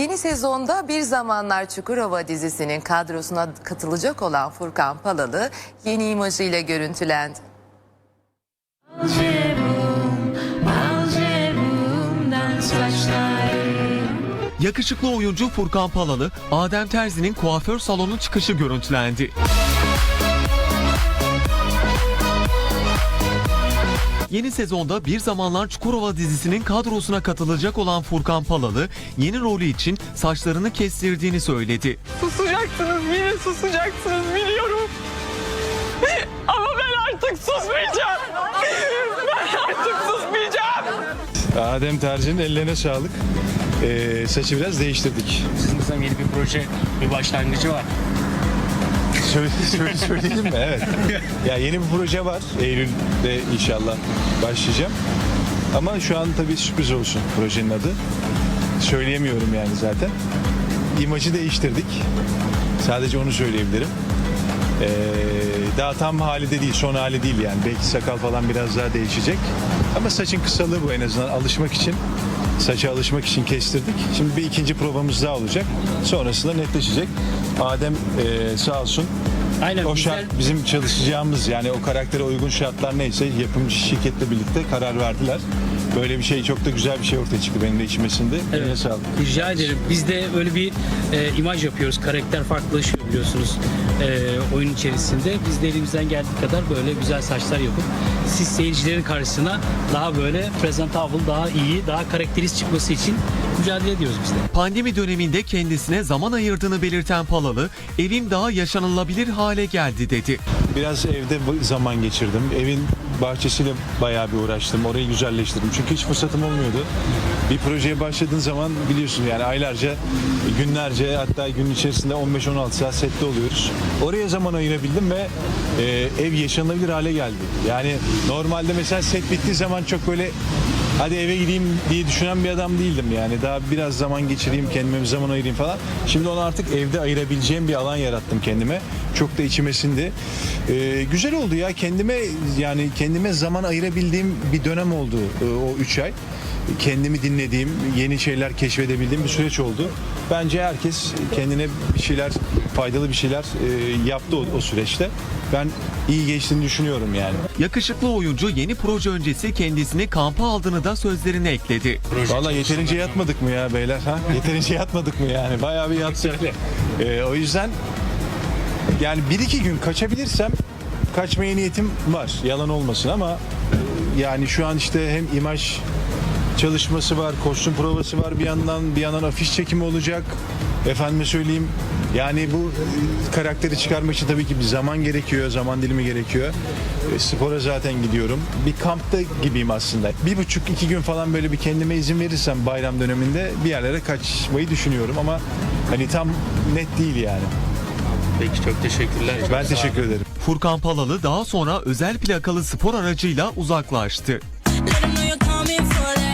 Yeni sezonda Bir Zamanlar Çukurova dizisinin kadrosuna katılacak olan Furkan Palalı yeni imajıyla görüntülendi. Yakışıklı oyuncu Furkan Palalı, Adem Terzi'nin kuaför salonu çıkışı görüntülendi. Yeni sezonda Bir Zamanlar Çukurova dizisinin kadrosuna katılacak olan Furkan Palalı, yeni rolü için saçlarını kestirdiğini söyledi. Susacaksınız yine susacaksınız biliyorum. Ama ben artık susmayacağım. Ben artık susmayacağım. Adem Terci'nin ellerine sağlık. Ee, saçı biraz değiştirdik. Sizin yeni bir proje, bir başlangıcı var. Söyle, söyle, söyleyelim mi? Evet. Ya yeni bir proje var. Eylül'de inşallah başlayacağım. Ama şu an tabii sürpriz olsun projenin adı. Söyleyemiyorum yani zaten. İmajı değiştirdik. Sadece onu söyleyebilirim. Ee, daha tam hali de değil, son hali değil yani. Belki sakal falan biraz daha değişecek. Ama saçın kısalığı bu en azından alışmak için. Saça alışmak için kestirdik. Şimdi bir ikinci provamız daha olacak. Sonrasında netleşecek. Adem e, sağ olsun Aynen o güzel. şart bizim çalışacağımız yani o karaktere uygun şartlar neyse yapımcı şirketle birlikte karar verdiler. Böyle bir şey çok da güzel bir şey ortaya çıktı benim de içmesinde. Eline Evet. sağlık. Rica ederim. Biz de öyle bir e, imaj yapıyoruz. Karakter farklılaşıyor biliyorsunuz e, oyun içerisinde. Biz de elimizden geldiği kadar böyle güzel saçlar yapıp siz seyircilerin karşısına daha böyle presentable, daha iyi, daha karakterist çıkması için mücadele ediyoruz biz de. Pandemi döneminde kendisine zaman ayırdığını belirten Palalı, evim daha yaşanılabilir hale geldi dedi. Biraz evde bu- zaman geçirdim. Evin bahçesiyle bayağı bir uğraştım. Orayı güzelleştirdim. Çünkü hiç fırsatım olmuyordu. Bir projeye başladığın zaman biliyorsun yani aylarca, günlerce hatta gün içerisinde 15-16 saat sette oluyoruz. Oraya zaman ayırabildim ve e, ev yaşanılabilir hale geldi. Yani normalde mesela set bittiği zaman çok böyle hadi eve gideyim diye düşünen bir adam değildim yani. Daha biraz zaman geçireyim, kendime bir zaman ayırayım falan. Şimdi onu artık evde ayırabileceğim bir alan yarattım kendime. Çok da içime sindi. Ee, güzel oldu ya. Kendime yani kendime zaman ayırabildiğim bir dönem oldu e, o 3 ay. Kendimi dinlediğim, yeni şeyler keşfedebildiğim bir süreç oldu. Bence herkes kendine bir şeyler, faydalı bir şeyler e, yaptı o, o süreçte. Ben iyi geçtiğini düşünüyorum yani. Yakışıklı oyuncu yeni proje öncesi kendisini kampa aldığını da sözlerine ekledi. Proje Vallahi yeterince yatmadık mı ya beyler? Ha? Yeterince yatmadık mı yani? Bayağı bir yattık. Öyle. Ee, o yüzden yani bir iki gün kaçabilirsem kaçmaya niyetim var. Yalan olmasın ama e, yani şu an işte hem imaj çalışması var, kostüm provası var bir yandan, bir yandan afiş çekimi olacak. Efendime söyleyeyim yani bu e, karakteri çıkarmak için tabii ki bir zaman gerekiyor, zaman dilimi gerekiyor. E, spora zaten gidiyorum. Bir kampta gibiyim aslında. Bir buçuk iki gün falan böyle bir kendime izin verirsem bayram döneminde bir yerlere kaçmayı düşünüyorum ama hani tam net değil yani. Peki çok teşekkürler. Ben teşekkür ederim. Furkan Palalı daha sonra özel plakalı spor aracıyla uzaklaştı. Let 'em know you're coming for that